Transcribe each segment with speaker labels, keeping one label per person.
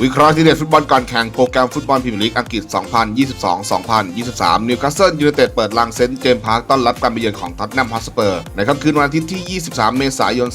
Speaker 1: วิเคราะห์ที่เด็ดฟุตบอลก่อนแข่งโปรแกรมฟุตบอลพรีเมียร์ลีกอังกฤษ 2022-2023 นิวคาสเซิลยูไนเต็ดเปิดลานเซนต์เจมส์พาร์คต้อนรับการไปเยือนของท็อตแนมฮอสเปอร์ ในค่ำคืนวันอาทิตย์ที่ 23 เมษายน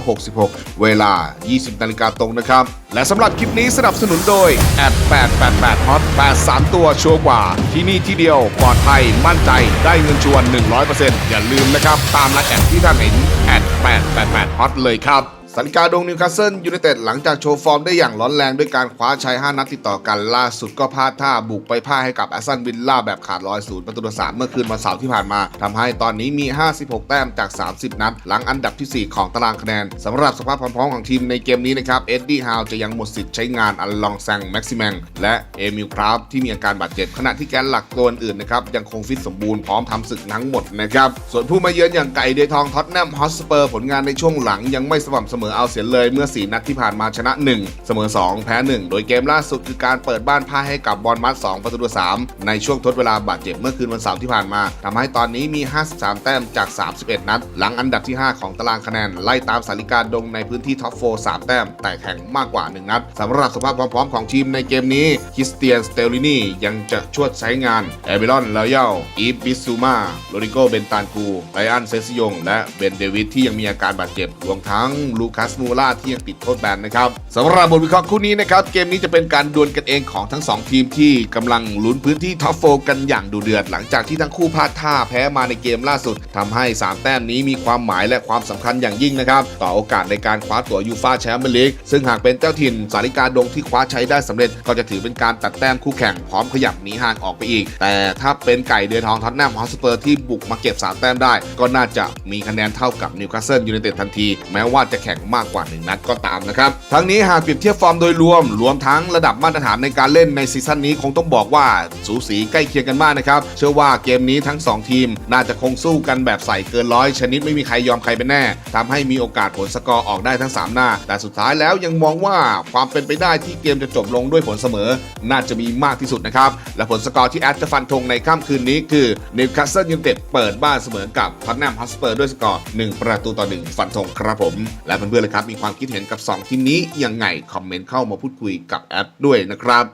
Speaker 1: 2566 เวลา 20นาฬิกาตรงนะครับ และสำหรับคลิปนี้สนับสนุนโดยแอด888ฮอต83 ตัวชัวร์กว่า ที่นี่ที่เดียวปลอดภัยมั่นใจได้เงินชวน 100%อย่าลืมนะครับตามและแอดที่ท่านเห็นแอด888ฮอตเลยครับ สันกาดงนิวคาสเซิลยูไนเต็ดหลังจากโชว์ฟอร์มได้อย่างร้อนแรงด้วยการคว้าชัย 5 นัดติดต่อกันล่าสุดก็พลาดท่าบุกไปพ่ายให้กับแอสตันวิลล่าแบบขาดลอยศูนย์ประตูต่อสามเมื่อคืนวันเสาร์ที่ผ่านมาทำให้ตอนนี้มี 56 แต้มจาก 30 นัด หลังอันดับทีสี่4 ของตารางคะแนนสำหรับสภาพพร้อมของทีมในเกมนี้นะครับเอ็ดดี้ฮาวจะยังหมดสิทธิ์ใช้งานอัลลองแซงแม็กซิแมงและเอมิลคราฟที่มีอาการบาดเจ็บขณะที่แกนหลักตัวอื่นนะครับยังคงฟิตสมบูรณ์พร้อมทำศึกทั้งหมดนะครับส่วนผู้มาเยือนอย่างไก่เดทองท็อตแนมฮอตสเปอร์ผลงานในช่วงหลังยังไม่สม่ำเสมมอเอาเสียเลยเมื่อ 4 นัดที่ผ่านมาชนะ 1 เสมอ 2 แพ้ 1 โดยเกมล่าสุดคือการเปิดบ้านพ่ายให้กับบอลมัด2ประตูต่อ3ในช่วงทดเวลาบาดเจ็บเมื่อคืนวันเสาร์ที่ผ่านมาทำให้ตอนนี้มี 53 แต้มจาก 31 นัด หลังอันดับที่ 5 ของตารางคะแนน ไล่ตามสาริกาดงในพื้นที่ท็อป4 3แต้ม แต่แข่งมากกว่า 1 นัดสำหรับสภาพความพร้อมของทีมในเกมนี้คริสเตียนสเตลลินียังจะช่วยใช้งานเอเบรอนลอยาอีฟบิซูมาโรดิโกเบนตานกูไบอันเซซิยงและเบนเดวิดที่ยังมีอาการบาดเจ็บรวมทั้งลูคัสมูล่าที่ยังติดโทษแบนนะครับสำหรับบทวิเคราะห์คู่นี้นะครับเกมนี้จะเป็นการดวลกันเองของทั้งสองทีมที่กำลังลุ้นพื้นที่ท็อปโฟกันอย่างดูเดือด หลังจากที่ทั้งคู่พลาดท่าแพ้มาในเกมล่าสุดทำให้ 3 แต้มนี้มีความหมายและความสำคัญอย่างยิ่งนะครับต่อโอกาสในการคว้าตั๋วยูฟาแชมเปี้ยนลีกซึ่งหากเป็นเจ้าถิ่นสาริกาดงที่คว้าใช้ได้สำเร็จ ก็จะถือเป็นการตัดแต้มคู่แข่งพร้อมขยับหนีห่างออกไปอีก แต่ถ้าเป็นไก่เดือทองท็อตแนมฮอตสเปอร์ที่บุกมาเก็บ3แต้มได้ ก็น่าจะมีคะแนนเท่ากับนิวคาสเซิลยูไนเต็ดทันที แม้ว่าจะแข่งมากกว่า 1 นัดก็ตามนะครับ ทั้งนี้หากเปรียบเทียบฟอร์มโดยรวม รวมทั้งระดับมาตรฐานในการเล่นในซีซั่นนี้คงต้องบอกว่าสูสีใกล้เคียงกันมากนะครับ เชื่อว่าเกมนี้ทั้ง 2 ทีม น่าจะคงสู้กันแบบใส่เกินร้อยชนิดไม่มีใครยอมใครเป็นแน่ทำให้มีโอกาสผลสกอร์ออกได้ทั้ง 3 หน้า แต่สุดท้ายแล้วยังมองว่าความเป็นไปได้ที่เกมจะจบลงด้วยผลเสมอ น่าจะมีมากที่สุดนะครับ และผลสกอร์ที่แอดจะฟันธงในค่ำคืนนี้คือนิวคาสเซิลยูไนเต็ดเปิดบ้านเสมอกับท็อตแนมฮอตสเปอร์ด้วยสกอร์1ประตูต่อ1ฟันธงครับผมและเพื่อนๆเลยครับ มีความคิดเห็นกับ 2 ทีมนี้ยังไง คอมเมนต์เข้ามาพูดคุยกับแอดด้วยนะครับ